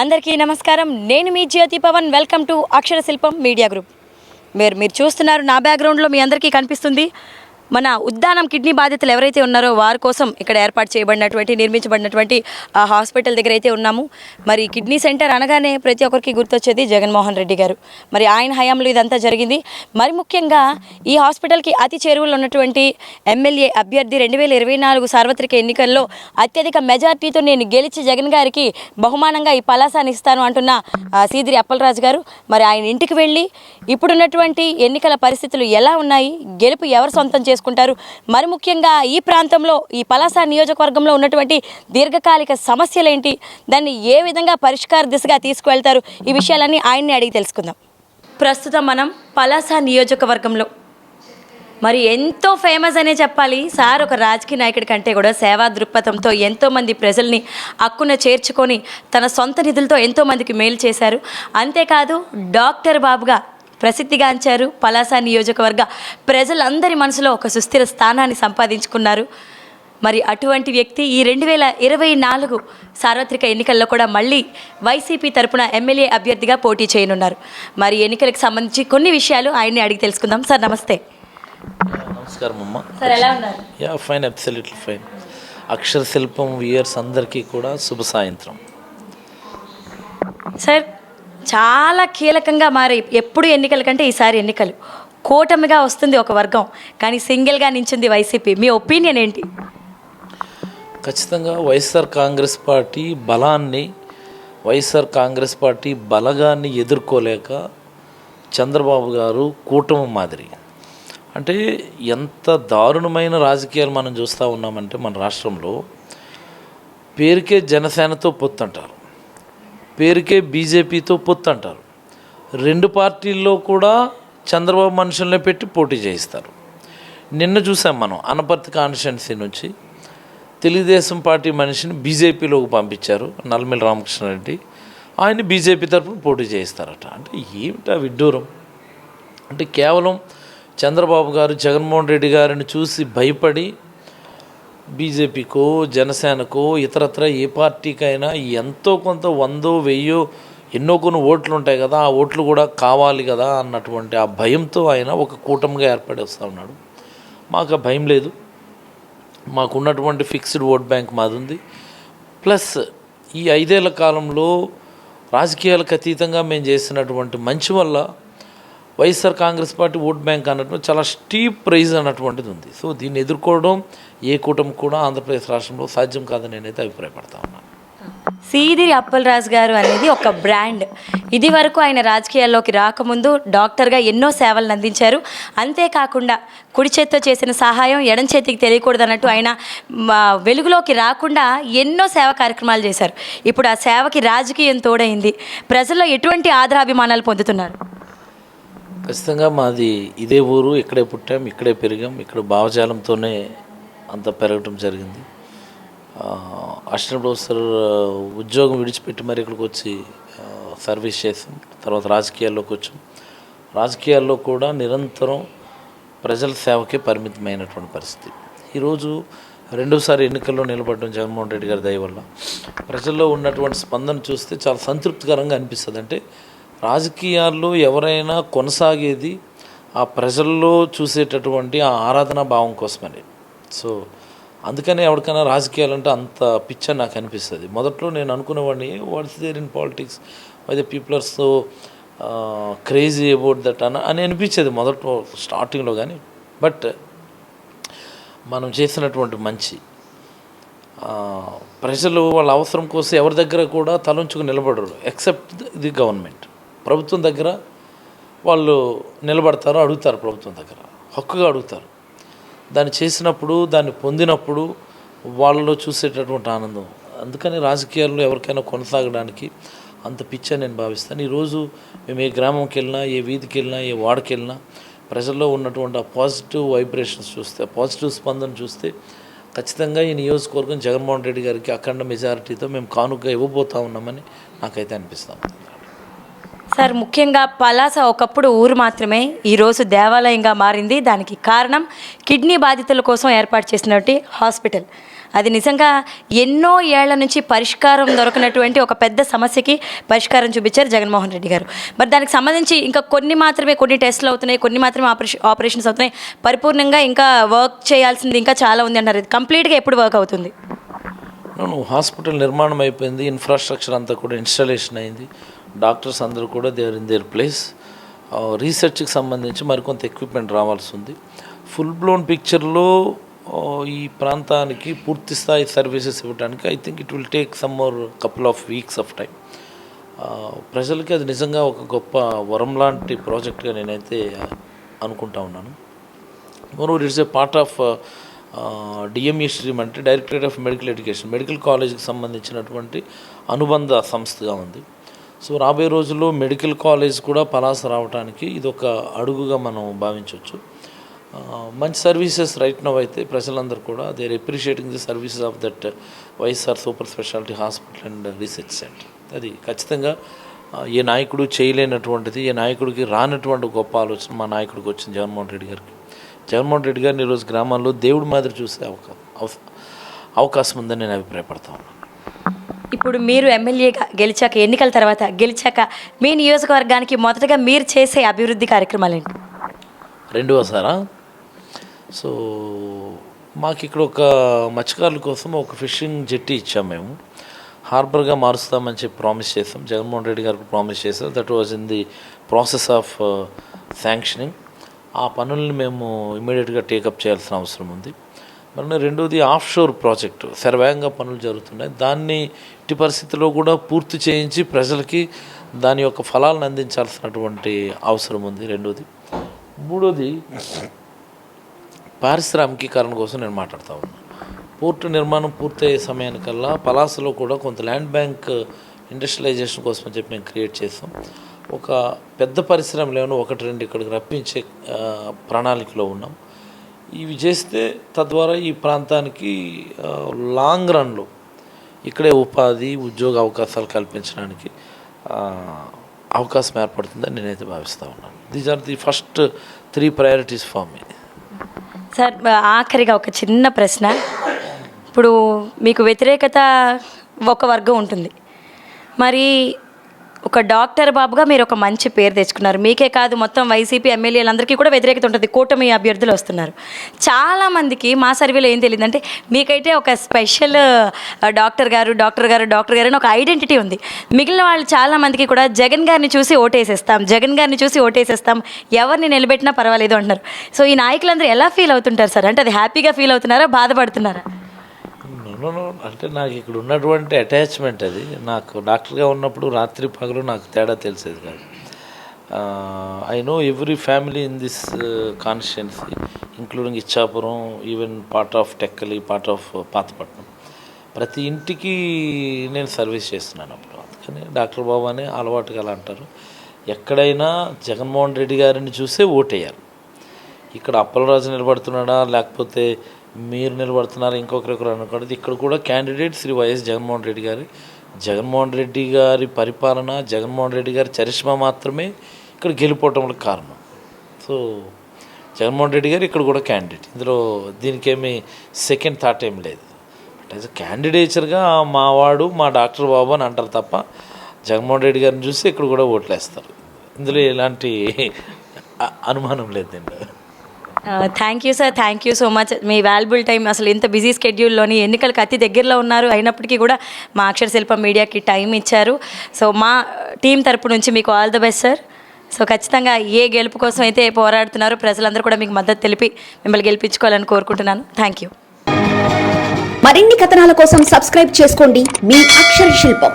అందరికీ నమస్కారం. నేను మీ Jyothi Pavan. Welcome to Akshara Shilpam media group. మీరు మీరు చూస్తున్నారు నా బ్యాక్గ్రౌండ్లో మీ అందరికీ కనిపిస్తుంది. మన ఉద్దానం కిడ్నీ బాధితులు ఎవరైతే ఉన్నారో వారి కోసం ఇక్కడ ఏర్పాటు చేయబడినటువంటి నిర్మించబడినటువంటి ఆ హాస్పిటల్ దగ్గర అయితే ఉన్నాము. మరి కిడ్నీ సెంటర్ అనగానే ప్రతి ఒక్కరికి గుర్తొచ్చేది జగన్మోహన్ రెడ్డి గారు. మరి ఆయన హయాంలో ఇదంతా జరిగింది. మరి ముఖ్యంగా ఈ హాస్పిటల్కి అతి చేరువలో ఉన్నటువంటి ఎమ్మెల్యే అభ్యర్థి రెండు వేల ఇరవై నాలుగు సార్వత్రిక ఎన్నికల్లో అత్యధిక మెజార్టీతో నేను గెలిచి జగన్ గారికి బహుమానంగా ఈ పలాసాన్ని ఇస్తాను అంటున్న సీదిరి అప్పలరాజు గారు. మరి ఆయన ఇంటికి వెళ్ళి ఇప్పుడున్నటువంటి ఎన్నికల పరిస్థితులు ఎలా ఉన్నాయి? గెలుపు ఎవరు సొంతం చేసుకుంటారు. మరి ముఖ్యంగా ఈ ప్రాంతంలో ఈ పలాస నియోజకవర్గంలో ఉన్నటువంటి దీర్ఘకాలిక సమస్యలు ఏంటి దాన్ని ఏ విధంగా పరిష్కార దిశగా తీసుకువెళ్తారు? ఈ విషయాలన్నీ ఆయన్ని అడిగి తెలుసుకుందాం. ప్రస్తుతం మనం పలాస నియోజకవర్గంలో. మరి ఎంతో ఫేమస్ అనే చెప్పాలి. సార్ ఒక రాజకీయ నాయకుడి కంటే కూడా సేవా దృక్పథంతో ఎంతోమంది ప్రజల్ని అక్కున చేర్చుకొని తన సొంత నిధులతో ఎంతోమందికి మేలు చేశారు. అంతేకాదు డాక్టర్ బాబుగా ప్రసిద్ధిగాంచారు పలాస నియోజకవర్గ ప్రజలందరి మనసులో ఒక సుస్థిర స్థానాన్ని సంపాదించుకున్నారు. మరి అటువంటి వ్యక్తి ఈ రెండు వేల ఇరవై నాలుగు సార్వత్రిక ఎన్నికల్లో కూడా మళ్ళీ వైసీపీ తరపున ఎమ్మెల్యే అభ్యర్థిగా పోటీ చేయనున్నారు. మరి ఎన్నికలకు సంబంధించి కొన్ని విషయాలు ఆయన్ని అడిగి తెలుసుకుందాం. సార్ నమస్తే. నమస్కారం అమ్మ. సార్ ఎలా ఉన్నారు? Yeah fine absolutely fine. Akshara Shilpam viewers అందరికీ కూడా శుభ సాయంత్రం. సార్ చాలా కీలకంగా మారే ఎప్పుడు ఎన్నికల కంటే ఈసారి ఎన్నికలు. కూటమిగా వస్తుంది ఒక వర్గం కానీ సింగిల్గా నించింది వైసీపీ. మీ ఒపీనియన్ ఏంటి? ఖచ్చితంగా వైఎస్ఆర్ కాంగ్రెస్ పార్టీ బలాన్ని వైఎస్ఆర్ కాంగ్రెస్ పార్టీ బలగాన్ని ఎదుర్కోలేక చంద్రబాబు గారు కూటమి మాదిరి. అంటే ఎంత దారుణమైన రాజకీయాలు మనం చూస్తూ ఉన్నామంటే మన రాష్ట్రంలో పేరుకే జనసేనతో పొత్తు అంటారు పేరుకే బీజేపీతో పొత్తు అంటారు రెండు పార్టీల్లో కూడా చంద్రబాబు మనుషుల్ని పెట్టి పోటీ చేయిస్తారు. నిన్న చూసాం మనం అనపర్తి కాన్స్టిట్యున్సీ నుంచి తెలుగుదేశం పార్టీ మనిషిని బీజేపీలోకి పంపించారు నల్లమిల్లి రామకృష్ణారెడ్డి. ఆయన బీజేపీ తరఫున పోటీ చేయిస్తారట. అంటే ఏమిటా విడ్డూరం? అంటే కేవలం చంద్రబాబు గారు జగన్మోహన్ రెడ్డి గారిని చూసి భయపడి బీజేపీకో జనసేనకో ఇతరత్ర ఏ పార్టీకైనా ఎంతో కొంత వందో వెయ్యో ఎన్నో కొన్ని ఓట్లు ఉంటాయి కదా ఆ ఓట్లు కూడా కావాలి కదా అన్నటువంటి ఆ భయంతో ఆయన ఒక కూటమిగా ఏర్పడి వస్తూ ఉన్నాడు. మాకు ఆ భయం లేదు. మాకున్నటువంటి ఫిక్స్డ్ ఓట్ బ్యాంక్ మాది ఉంది ప్లస్ ఈ ఐదేళ్ళ కాలంలో రాజకీయాలకు అతీతంగా మేము చేసినటువంటి మంచి వల్ల YSR Congress party vote bank అన్నట్టు చాలా స్టీప్ ప్రైజ్ అన్నటువంటిది ఉంది. సో దీన్ని ఎదుర్కోవడం ఏ కూటమి కూడా ఆంధ్రప్రదేశ్ రాష్ట్రంలో సాధ్యం కాదని నేనైతే అభిప్రాయపడతా ఉన్నాను సీదిరి అప్పలరాజు గారు అనేది ఒక బ్రాండ్. ఇది వరకు ఆయన రాజకీయాల్లోకి రాకముందు డాక్టర్గా ఎన్నో సేవలను అందించారు. అంతేకాకుండా కుడి చేత్తో చేసిన సహాయం ఎడం చేతికి తెలియకూడదు అన్నట్టు ఆయన మా వెలుగులోకి రాకుండా ఎన్నో సేవ కార్యక్రమాలు చేశారు. ఇప్పుడు ఆ సేవకి రాజకీయం తోడైంది. ప్రజల్లో ఎటువంటి ఆదరాభిమానాలు పొందుతున్నారు? ఖచ్చితంగా మాది ఇదే ఊరు ఇక్కడే పుట్టాం ఇక్కడే పెరిగాం ఇక్కడ భావజాలంతోనే అంత పెరగటం జరిగింది. అసిస్టెంట్ ప్రొఫెసర్ ఉద్యోగం విడిచిపెట్టి మరి ఇక్కడికి వచ్చి సర్వీస్ చేసాం. తర్వాత రాజకీయాల్లోకి వచ్చాం. రాజకీయాల్లో కూడా నిరంతరం ప్రజల సేవకే పరిమితమైనటువంటి పరిస్థితి. ఈరోజు రెండోసారి ఎన్నికల్లో నిలబడడం జగన్మోహన్ రెడ్డి గారి దయ వల్ల ప్రజల్లో ఉన్నటువంటి స్పందన చూస్తే చాలా సంతృప్తికరంగా అనిపిస్తుంది. అంటే రాజకీయాల్లో ఎవరైనా కొనసాగేది ఆ ప్రజల్లో చూసేటటువంటి ఆ ఆరాధన భావం కోసమని. సో అందుకనే ఎవరికైనా రాజకీయాలు అంటే అంత పిచ్చ నాకు అనిపిస్తుంది. మొదట్లో నేను అనుకునేవాడిని what's there in politics? Why the people so crazy about that అని అని అనిపించేది మొదట్లో స్టార్టింగ్లో కానీ బట్ మనం చేసినటువంటి మంచి ప్రజలు వాళ్ళ అవసరం కోసం ఎవరి దగ్గర కూడా తలంచుకు నిలబడరు ఎక్సెప్ట్ ది గవర్నమెంట్. ప్రభుత్వం దగ్గర వాళ్ళు నిలబడతారు అడుగుతారు ప్రభుత్వం దగ్గర. హక్కుగా అడుగుతారు. దాన్ని చేసినప్పుడు దాన్ని పొందినప్పుడు వాళ్ళలో చూసేటటువంటి ఆనందం. అందుకని రాజకీయాల్లో ఎవరికైనా కొనసాగడానికి అంత పిచ్చ నేను భావిస్తాను. ఈరోజు మేము ఏ గ్రామంకి వెళ్ళినా ఏ వీధికి వెళ్ళినా ఏ వాడకి వెళ్ళినా ప్రజల్లో ఉన్నటువంటి ఆ పాజిటివ్ వైబ్రేషన్స్ చూస్తే పాజిటివ్ స్పందన చూస్తే ఖచ్చితంగా ఈ నియోజకవర్గం జగన్మోహన్ రెడ్డి గారికి అఖండ మెజారిటీతో మేము కానుకగా ఇవ్వబోతా ఉన్నామని నాకైతే అనిపిస్తాం సార్ ముఖ్యంగా పలాస ఒకప్పుడు ఊరు మాత్రమే ఈరోజు దేవాలయంగా మారింది. దానికి కారణం కిడ్నీ బాధితుల కోసం ఏర్పాటు చేసినటువంటి హాస్పిటల్. అది నిజంగా ఎన్నో ఏళ్ళ నుంచి పరిష్కారం దొరకనటువంటి ఒక పెద్ద సమస్యకి పరిష్కారం చూపించారు జగన్మోహన్ రెడ్డి గారు. మరి దానికి సంబంధించి ఇంకా కొన్ని మాత్రమే కొన్ని టెస్ట్లు అవుతున్నాయి కొన్ని మాత్రమే ఆపరేషన్ ఆపరేషన్స్ అవుతున్నాయి. పరిపూర్ణంగా ఇంకా వర్క్ చేయాల్సింది ఇంకా చాలా ఉంది అన్నారు. ఇది కంప్లీట్గా ఎప్పుడు వర్క్ అవుతుంది? హాస్పిటల్ నిర్మాణం అయిపోయింది ఇన్ఫ్రాస్ట్రక్చర్ అంతా కూడా ఇన్స్టాలేషన్ అయింది. డాక్టర్స్ అందరూ కూడా దేర్ ఇన్ దేర్ ప్లేస్. రీసెర్చ్కి సంబంధించి మరికొంత ఎక్విప్మెంట్ రావాల్సి ఉంది. ఫుల్ బ్లోన్ పిక్చర్లో ఈ ప్రాంతానికి పూర్తి స్థాయి సర్వీసెస్ ఇవ్వడానికి I think it will take some more couple of weeks of time ప్రజలకి అది నిజంగా ఒక గొప్ప వరం లాంటి ప్రాజెక్ట్గా నేనైతే అనుకుంటా ఉన్నాను. More it's a part of DME stream అంటే directorate of medical education medical కాలేజ్కి సంబంధించినటువంటి అనుబంధ సంస్థగా ఉంది. సో రాబోయే రోజుల్లో మెడికల్ కాలేజ్ కూడా పలాస రావడానికి ఇది ఒక అడుగుగా మనం భావించవచ్చు. మంచి సర్వీసెస్ రైట్ నవ్ అయితే ప్రజలందరూ కూడా they are appreciating the services of that YSR super speciality hospital and research centre. అది ఖచ్చితంగా ఏ నాయకుడు చేయలేనటువంటిది ఏ నాయకుడికి రానటువంటి గొప్ప ఆలోచన మా నాయకుడికి వచ్చింది జగన్మోహన్ రెడ్డి గారికి. జగన్మోహన్ రెడ్డి గారిని ఈరోజు గ్రామాల్లో దేవుడి మాదిరి చూసే అవకాశం అవకాశం ఉందని నేను అభిప్రాయపడతా ఉన్నాను ఇప్పుడు మీరు ఎమ్మెల్యేగా గెలిచాక ఎన్నికల తర్వాత గెలిచాక మీ నియోజకవర్గానికి మొదటగా మీరు చేసే అభివృద్ధి కార్యక్రమాలు ఏంటి? రెండవసారా? సో మాకు ఇక్కడ ఒక మత్స్యకారుల కోసం ఒక ఫిషింగ్ జెట్టి ఇచ్చాం మేము. హార్బర్గా మారుస్తామని చెప్పి ప్రామిస్ చేస్తాం జగన్మోహన్ రెడ్డి గారికి ప్రామిస్ చేస్తాం that was in the process of sanctioning ఆ పనుల్ని మేము ఇమీడియట్గా టేకప్ చేయాల్సిన అవసరం ఉంది. మరి రెండోది ఆఫ్ షోర్ ప్రాజెక్టు. శరవేగంగా పనులు జరుగుతున్నాయి. దాన్ని ఇట్టి పరిస్థితుల్లో కూడా పూర్తి చేయించి ప్రజలకి దాని యొక్క ఫలాలను అందించాల్సినటువంటి అవసరం ఉంది రెండోది. మూడోది పారిశ్రామికీకరణ కోసం నేను మాట్లాడుతూ ఉన్నాను పోర్టు నిర్మాణం పూర్తయ్యే సమయానికల్లా పలాసలో కూడా కొంత ల్యాండ్ బ్యాంక్ ఇండస్ట్రియలైజేషన్ కోసం అని చెప్పి మేము క్రియేట్ చేస్తాం ఒక పెద్ద పరిశ్రమలు ఏమైనా ఒకటి రెండు ఇక్కడికి రప్పించే ప్రణాళికలో ఉన్నాం. ఇవి చేస్తే తద్వారా ఈ ప్రాంతానికి లాంగ్ రన్లో ఇక్కడే ఉపాధి ఉద్యోగ అవకాశాలు కల్పించడానికి అవకాశం ఏర్పడుతుందని నేనైతే భావిస్తూ ఉన్నాను. These are the first three priorities for me sir ఆఖరిగా ఒక చిన్న ప్రశ్న. ఇప్పుడు మీకు వ్యతిరేకత ఒక వర్గం ఉంటుంది. మరి ఒక డాక్టర్ బాబుగా మీరు ఒక మంచి పేరు తెచ్చుకున్నారు. మీకే కాదు మొత్తం వైసీపీ ఎమ్మెల్యేలందరికీ కూడా వ్యతిరేకత ఉంటుంది. కూటమి అభ్యర్థులు వస్తున్నారు. చాలామందికి మా సర్వేలో ఏం తెలియదంటే మీకైతే ఒక స్పెషల్ డాక్టర్ గారు డాక్టర్ గారు డాక్టర్ గారు అని ఒక ఐడెంటిటీ ఉంది. మిగిలిన వాళ్ళు చాలామందికి కూడా జగన్ గారిని చూసి ఓటేసేస్తాం జగన్ గారిని చూసి ఓటేసేస్తాం ఎవరిని నిలబెట్టినా పర్వాలేదు అంటున్నారు. సో ఈ నాయకులందరూ ఎలా ఫీల్ అవుతుంటారు సార్? అంటే అది హ్యాపీగా ఫీల్ అవుతున్నారా? బాధపడుతున్నారా? No, అంటే నాకు ఇక్కడ ఉన్నటువంటి అటాచ్మెంట్ అది. నాకు డాక్టర్గా ఉన్నప్పుడు రాత్రి పగలు నాకు తేడా తెలిసేది కాదు. I know every family in this constituency including Ichchapuram even part of Tekkali part of Pathapatnam ప్రతి ఇంటికి నేను సర్వీస్ చేస్తున్నాను అప్పుడు. అందుకని డాక్టర్ బాబు అని అలవాటుగా అలా అంటారు. ఎక్కడైనా జగన్మోహన్ రెడ్డి గారిని చూసే ఓటేయాలి. ఇక్కడ అప్పలరాజు నిలబడుతున్నాడా లేకపోతే మీరు నిలబడుతున్నారా ఇంకొకరికొకరు అనుకోండి. ఇక్కడ కూడా క్యాండిడేట్ శ్రీ వైఎస్ జగన్మోహన్ రెడ్డి గారి. జగన్మోహన్ రెడ్డి గారి పరిపాలన జగన్మోహన్ రెడ్డి గారి చరిష్మా మాత్రమే ఇక్కడ గెలిపోవటంలో కారణం. సో జగన్మోహన్ రెడ్డి గారు ఇక్కడ కూడా క్యాండిడేట్ ఇందులో దీనికేమీ సెకండ్ థాట్ ఏం లేదు. బట్ యాజ్ క్యాండిడేచర్గా మా వాడు మా డాక్టర్ బాబు అని అంటారు తప్ప జగన్మోహన్ రెడ్డి గారిని చూసి ఇక్కడ కూడా ఓట్లేస్తారు. ఇందులో ఎలాంటి అనుమానం లేదు దీంట్లో. Thank you sir thank you so much me valuable time అసలు ఇంత బిజీ స్కెడ్యూల్లోని ఎన్నికలకు అతి దగ్గరలో ఉన్నారు. అయినప్పటికీ కూడా మా అక్షర శిల్పం మీడియాకి టైం ఇచ్చారు. సో మా టీం తరపు నుంచి మీకు all the best sir so ఖచ్చితంగా ఏ గెలుపు కోసం అయితే పోరాడుతున్నారో ప్రజలందరూ కూడా మీకు మద్దతు తెలిపి మిమ్మల్ని గెలిపించుకోవాలని కోరుకుంటున్నాను. థ్యాంక్ యూ మరిన్ని కథనాల కోసం సబ్స్క్రైబ్ చేసుకోండి. మీ అక్షర శిల్పం.